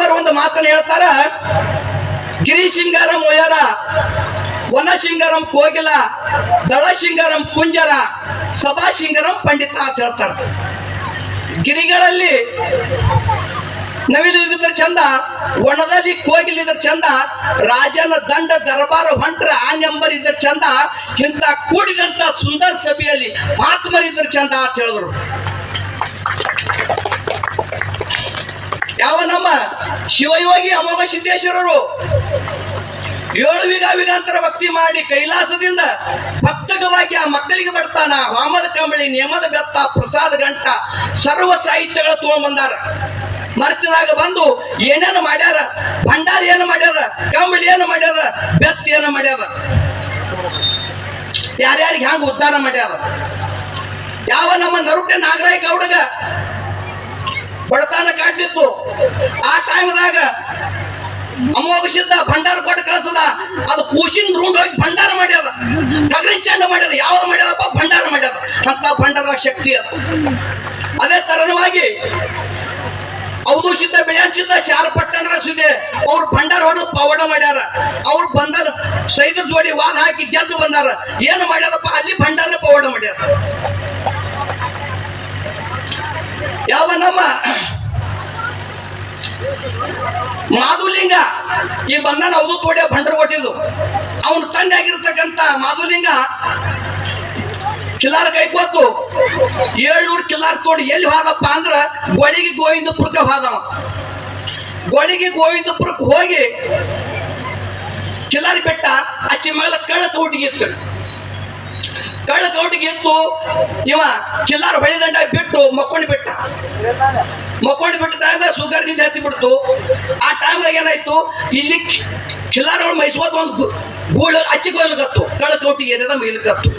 ತಮ್ಮರು ಒಂದು ಮಾತನ್ನು ಹೇಳ್ತಾರ. ಗಿರಿ ಶಿಂಗಾರಂ ಒಯರ ವನ ಶಿಂಗಾರಂ ಕೋಗಿಲ ದಳ ಶಿಂಗಾರಂ ಕುಂಜರ ಸಭಾ ಶಿಂಗಾರಂ ಪಂಡಿತ ಅಂತ ಹೇಳ್ತಾರ. ಗಿರಿಗಳಲ್ಲಿ ನವಿಲಿದ್ರ ಚಂದ ಒಣದಲ್ಲಿ ಕೋಗಿಲಿದ್ರ ಚಂದ, ರಾಜನ ದಂಡ ದರಬಾರ ಹೊಂಟ್ರ ಆನೆಂಬರ್ ಇದ್ರ ಚಂದ, ಇಂಥ ಕೂಡಿದಂತ ಸುಂದರ ಸಭೆಯಲ್ಲಿ ಮಹಾತ್ಮರಿದ್ರ ಚಂದ ಅಂತ ಹೇಳಿದ್ರು. ಯಾವ ನಮ್ಮ ಶಿವಯೋಗಿ ಅಮೋಘ ಸಿದ್ದೇಶ್ವರರು? ಏಳು ವಿಗ ವಿಗಾಂತರ ಭಕ್ತಿ ಮಾಡಿ ಕೈಲಾಸದಿಂದ ಭಕ್ತಕವಾಗಿ ಆ ಮಕ್ಕಳಿಗೆ ಬರ್ತಾನ. ವಾಮದ ಕಂಬಳಿ, ನೇಮದ ಬೆತ್ತ, ಪ್ರಸಾದ ಗಂಟ, ಸರ್ವ ಸಾಹಿತ್ಯಗಳ ತಗೊಂಡ್ಬಂದಾರ ಮರ್ತಿದಾಗ ಬಂದು ಏನೇನು ಮಾಡ್ಯಾರ? ಭಂಡಾರ ಏನು ಮಾಡ್ಯಾರ? ಕಂಬಳಿ ಏನು ಮಾಡ್ಯಾರ? ಬೆತ್ತ ಏನು ಮಾಡ್ಯಾರ? ಯಾರ್ಯಾರಿಗೆ ಹ್ಯಾಂಗ ಉದ್ಧಾರ ಮಾಡ್ಯಾರ? ಯಾವ ನಮ್ಮ ನರುಕ ನಾಗರಾಯ ಗೌಡಗ ಕಾಡ್ತಿತ್ತು ಆ ಟೈಮ್ದಾಗ ಅಮೋಘಿಸಿದ್ದ ಭಂಡಾರ ಕೊಟ್ಟು ಕಳ್ಸದ. ಅದು ಕೂಸಿನ ರೂಮ್ ಹೋಗಿ ಭಂಡಾರ ಮಾಡ್ಯದ. ಟಗರಿನ ಚಂಡ ಮಾಡ್ಯದ. ಯಾವ್ದು ಮಾಡ್ಯದಪ್ಪ? ಭಂಡಾರ ಮಾಡ್ಯದ. ಅಂತ ಭಂಡಾರ ಶಕ್ತಿ ಅದ. ಅದೇ ತರನವಾಗಿ ಶಾರಪಟ್ಟಣರ ಸಿದ್ಧ ಶಾರ ಪಟ್ಟಣ ಸುದೆ ಅವ್ರು ಭಂಡಾರ ಹೊಡೆದು ಪವಾಡ ಮಾಡ್ಯಾರ. ಅವ್ರು ಬಂದಾರ ಸೈದ್ರ ಜೋಡಿ ವಾದ ಹಾಕಿ ಗೆದ್ದು ಬಂದಾರ. ಏನು ಮಾಡ್ಯಾರಪ್ಪ ಅಲ್ಲಿ ಭಂಡಾರ ಪವಾಡ ಮಾಡ್ಯಾರ. ಯಾವ ನಮ್ಮ ಮಾಧುಲಿಂಗ, ಈ ಬಂಧನ ಹೌದು ತೋಡಿ ಭಂಡರ್ ಕೊಟ್ಟಿದ್ದು. ಅವನು ತಂದೆ ಆಗಿರ್ತಕ್ಕಂಥ ಮಾಧುಲಿಂಗ ಕೈ ಕೈಕೋತು ಏಳ್ನೂರು ಕಿಲಾರ್ ತೋಡಿ ಎಲ್ಲಿ ಹೋದಪ್ಪ ಅಂದ್ರ ಗೊಳಿಗೆ ಗೋವಿಂದಪುರಕ್ಕೆ ಹೋದವ. ಗೊಳಿಗೆ ಗೋವಿಂದಪುರಕ್ಕೆ ಹೋಗಿ ಕಿಲಾರಿ ಬೆಟ್ಟ ಅಚ್ಚಿ ಮಗಲ ಕಳ್ಳ ತೋಟಿಗೆ ಇತ್ತು. ಕಳ್ಳ ತೋಟಿಗೆ ಇತ್ತು, ಇವ ಕಿಲಾರ ಹೊಳಿದಂಡ ಬಿಟ್ಟು ಮಕ್ಕೊಂಡು ಬಿಟ್ಟ. ಮಕ್ಕೊಂಡು ಬಿಟ್ಟ ಟೈಮ್ದಾಗ ಸುಗರ್ನಿಂದ ಹತ್ತಿ ಬಿಡ್ತು. ಆ ಟೈಮ್ದಾಗ ಏನಾಯ್ತು? ಇಲ್ಲಿ ಕಿಲಾರಗಳು ಮೈಸೂರ್ ಒಂದು ಗೂಳು ಹಚ್ಚಿಕೊಳ್ಳಕತ್ತು ಕಳ್ಳ ಕೌಟಿಗೆ ಏರಿದ ಮೇಲಕತ್ತು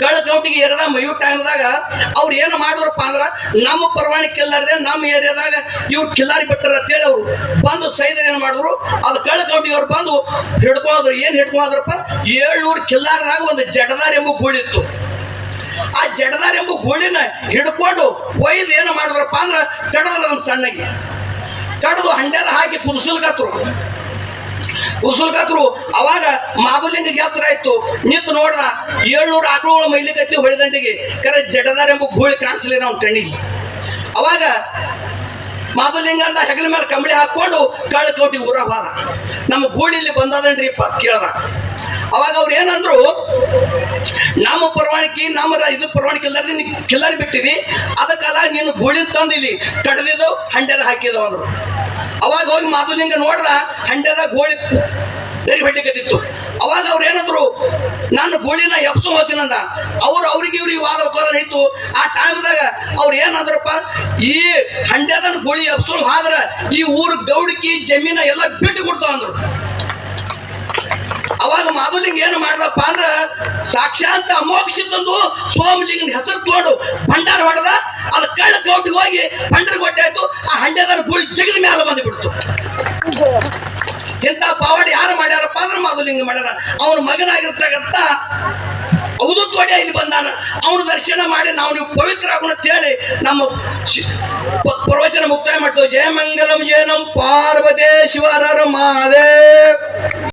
ಕಳ್ಳ ಕೌಟಿಗೆ ಏರಿದ ಮೈಯು ಟೈಮ್ದಾಗ ಅವ್ರು ಏನು ಮಾಡಿದ್ರಪ್ಪ ಅಂದ್ರೆ, ನಮ್ಮ ಪರವಾನಿ ಕಿಲ್ಲಾರದೆ ನಮ್ಮ ಏರಿಯಾದಾಗ ಇವ್ರು ಕಿಲ್ಲಾರಿ ಬಿಟ್ಟರ ಅಂತೇಳಿ ಅವರು ಬಂದು ಸೈದ್ರ ಏನು ಮಾಡಿದ್ರು? ಅದು ಕಳ್ಳ ಕೌಟಿಗೆ ಅವ್ರು ಬಂದು ಹಿಡ್ಕೊಂಡ್ರು ಏನು ಹಿಡ್ಕೊಂಡ್ರಪ್ಪ ಏಳ್ನೂರು ಕಿಲ್ಲಾರದಾಗ ಒಂದು ಜಡದಾರ್ ಎಂಬ ಗೂಳಿತ್ತು. ಜಡದಾರ್ ಎಂಬ ಗೋಳಿನ ಹಿಡ್ಕೊಂಡು ಒಯ್ದು ಏನು ಮಾಡಿದ್ರಪ್ಪ ಅಂದ್ರೆ ಕಡದ್ರ ನಮ್ಮ ಸಣ್ಣಗೆ. ಕಡದು ಹಂಡೆದ ಹಾಕಿ ಕುದಿಸಲ್ಕತ್ರು ಕತ್ರು. ಅವಾಗ ಮಾಧುಲಿಂಗ ಗ್ಯಾಸರ ಆಯ್ತು ನಿಂತು ನೋಡ್ದ ಏಳ್ನೂರು ಆಕಳುಗಳ ಮೈಲಿಕತ್ತಿ ಹೊಳೆದಂಡಿಗೆ. ಕರೆ ಜಡದಾರ್ ಎಂಬ ಗೂಳಿ ಕಾಣಿಸ್ಲಿಲ್ಲ ಅವ್ನ ಕಣ್ಣಿಗೆ. ಅವಾಗ ಮಾಧುಲಿಂಗ ಅಂತ ಹೆಗಲ ಮೇಲೆ ಕಂಬಳಿ ಹಾಕೊಂಡು ಕಳ್ಳ ಕೋಟಿ ಊರ ಹೋದ. ನಮ್ಮ ಗೂಳಿಲಿ ಬಂದದನ್ರಿ ಕೇಳ್ದ. ಅವಾಗ ಅವ್ರು ಏನಂದ್ರು ನಮ್ಮ ಪರವಾನಿಗೆ ನಮ್ಮ ಇದು ಪರವಾನಿಗೆ ಎಲ್ಲಾರಿ ಕಿಲ್ಲಾರಿ ಬಿಟ್ಟಿದಿ. ಅದಕ್ಕಲ್ಲ ನೀನು ಗೋಳಿ ತಂದು ಇಲ್ಲಿ ಕಡ್ದಿದ್ದು ಹಂಡ್ಯದ ಹಾಕಿದವು ಅಂದ್ರು. ಅವಾಗ ಹೋಗಿ ಮಾಧುಲಿಂಗ ನೋಡ್ರ, ಹಂಡ್ಯದ ಗೋಳಿ ಬೇರೆ ಬೆಳಿಗ್ಗೆದಿತ್ತು ಅವಾಗ ಅವ್ರು ಏನಂದ್ರು, ನನ್ನ ಗೋಳಿನ ಎಪ್ಸು ಹೋಗ್ತೀನಂದ ಅವ್ರು ಅವ್ರಿಗೆ ಇವ್ರಿಗೆ ವಾದ ಹೋದ ಇತ್ತು ಆ ಟೈಮ್ದಾಗ ಅವ್ರು ಏನಂದ್ರಪ್ಪ, ಈ ಹಂಡ್ಯದ ಗೋಳಿ ಎಪ್ಸು ಆದ್ರೆ ಈ ಊರು ಗೌಡಿಕಿ, ಜಮೀನ ಎಲ್ಲ ಬಿಟ್ಟು ಕೊಡ್ತಾವ ಅಂದ್ರು. ಅವಾಗ ಮಾಧುಲಿಂಗ ಏನು ಮಾಡ್ದಪ್ಪ ಅಂದ್ರ ಸಾಕ್ಷಾಂತ ಅಮೋಕ್ಷಿತಂದು ಸೋಮಲಿಂಗನ ಹೆಸರು ತೋಡು ಭಂಡಾರ ಹೊಡೆದ ಅದ ಕಳ್ಳ ಕೌಟಿಗೆ ಹೋಗಿ ಭಂಡಾರ ಕೊಟ್ಟಾಯ್ತು ಆ ಹಂಡೆದಾರ ಗುಳಿ ಜಗದ ಮೇಲೆ ಬಂದು ಬಿಡ್ತು ಇಂಥ ಪಾವಡಿ ಯಾರು ಮಾಡ್ಯಾರಪ್ಪ ಅಂದ್ರೆ ಮಾಧುಲಿಂಗ ಮಾಡ್ಯಾರ. ಅವನ ಮಗನಾಗಿರ್ತಕ್ಕಂಥ ತೋಡೆ ಇಲ್ಲಿ ಬಂದಾನ. ಅವನ ದರ್ಶನ ಮಾಡಿ ನಾವು ನೀವು ಪವಿತ್ರ ಆಗೋಣ ಅಂತೇಳಿ ನಮ್ಮ ಪ್ರವಚನ ಮುಕ್ತಾಯ ಮಾಡ್ತೇವೆ. ಜಯ ಮಂಗಲಂ ಜಯನಂ ಪಾರ್ವತೇಶ್ವರರ ಮಾದೇ